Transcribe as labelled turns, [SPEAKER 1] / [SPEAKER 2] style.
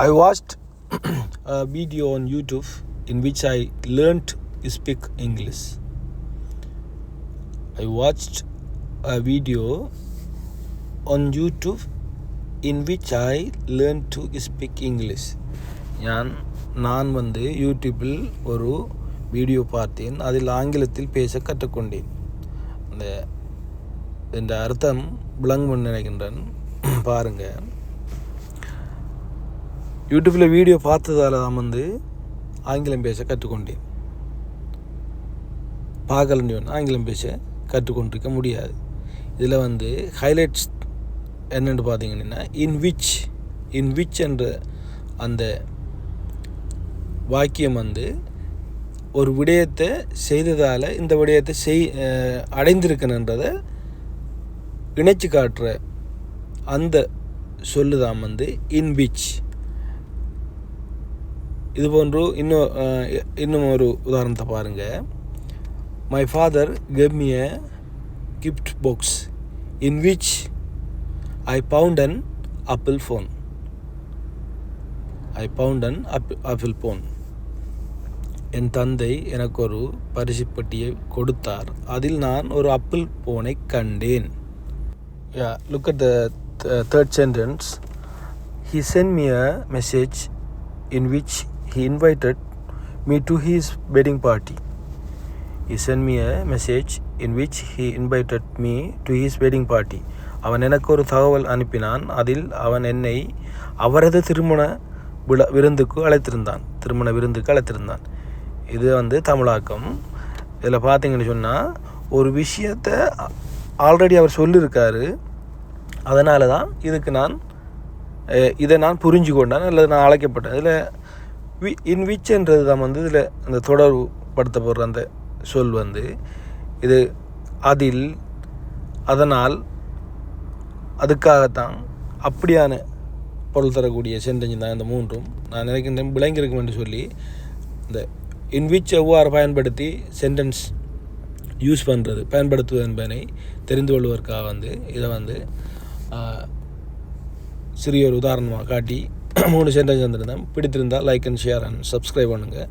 [SPEAKER 1] I watched a video on YouTube in which I learned to speak English. I watched a video on YouTube in which I learned to speak English. ഞാൻ நான் வந்து யூடியூப்பில் ஒரு video பார்த்தேன் அதில் ஆங்கிலத்தில் பேச கற்றுக்கொண்டேன் அந்த இந்த அர்த்தம் விளங்கும் நினைக்கின்றேன் பாருங்கள் யூடியூப்பில் வீடியோ பார்த்ததால தான் வந்து ஆங்கிலம் பேச கற்றுக்கொண்டேன். பார்க்கலன்னு ஒன்று ஆங்கிலம் பேச கற்றுக்கொண்டிருக்க முடியாது. இதில் வந்து ஹைலைட்ஸ் என்னென்னு பார்த்தீங்கன்னா இன் விச் இன் விச் என்ற அந்த வாக்கியம் வந்து ஒரு விடயத்தை செய்ததால் இந்த விடயத்தை செய் அடைந்திருக்கணுன்றதை இணைச்சு காட்டுற அந்த சொல்லுதான் வந்து இன் விச் இது போன்று இன்னும் இன்னும் ஒரு உதாரணத்தை பாருங்கள் my father gave me a gift box in which I found an apple phone. I found an app- apple என் தந்தை எனக்கு ஒரு பரிசு பெட்டியை கொடுத்தார். அதில் நான் ஒரு ஆப்பிள் போனை கண்டேன். Yeah look at the third sentence he sent me a message in which he invited me to his wedding party. He sent me a message in which he invited me to his wedding party. அவன் எனக்கு ஒரு தகவல் அனுப்பினான். அதில் அவன் என்னை அவரது திருமண விழா விருந்துக்கு அழைத்திருந்தான். திருமண விருந்துக்கு அழைத்திருந்தான். இது வந்து தமிழாக்கம். இதில் பார்த்தீங்கன்னு சொன்னால் ஒரு விஷயத்தை ஆல்ரெடி அவர் சொல்லியிருக்காரு. அதனால தான் இதுக்கு நான் இதை நான் புரிஞ்சு கொண்டேன் அல்லது நான் அழைக்கப்பட்டேன். இதில் வி இன் விச்ன்றது தான் வந்து இதில் அந்த தொடர்பு படுத்தப்படுற அந்த சொல் வந்து. இது அதில் அதனால் அதுக்காகத்தான் அப்படியான பொருள் தரக்கூடிய சென்டென்ஸ் தான் இந்த மூன்றும். நான் நினைக்கின்றேன் விளங்கியிருக்கும் என்று சொல்லி இந்த இன் விச் எவ்வாறு பயன்படுத்தி சென்டென்ஸ் யூஸ் பண்ணுறது பயன்படுத்துவது என்பதனை தெரிந்து கொள்வதற்காக வந்து இதை வந்து சிறிய ஒரு உதாரணமாக காட்டி மூணு சென்டென்ஸ் வந்திருந்தேன். பிடித்திருந்தால் like and share and subscribe பண்ணுங்கள்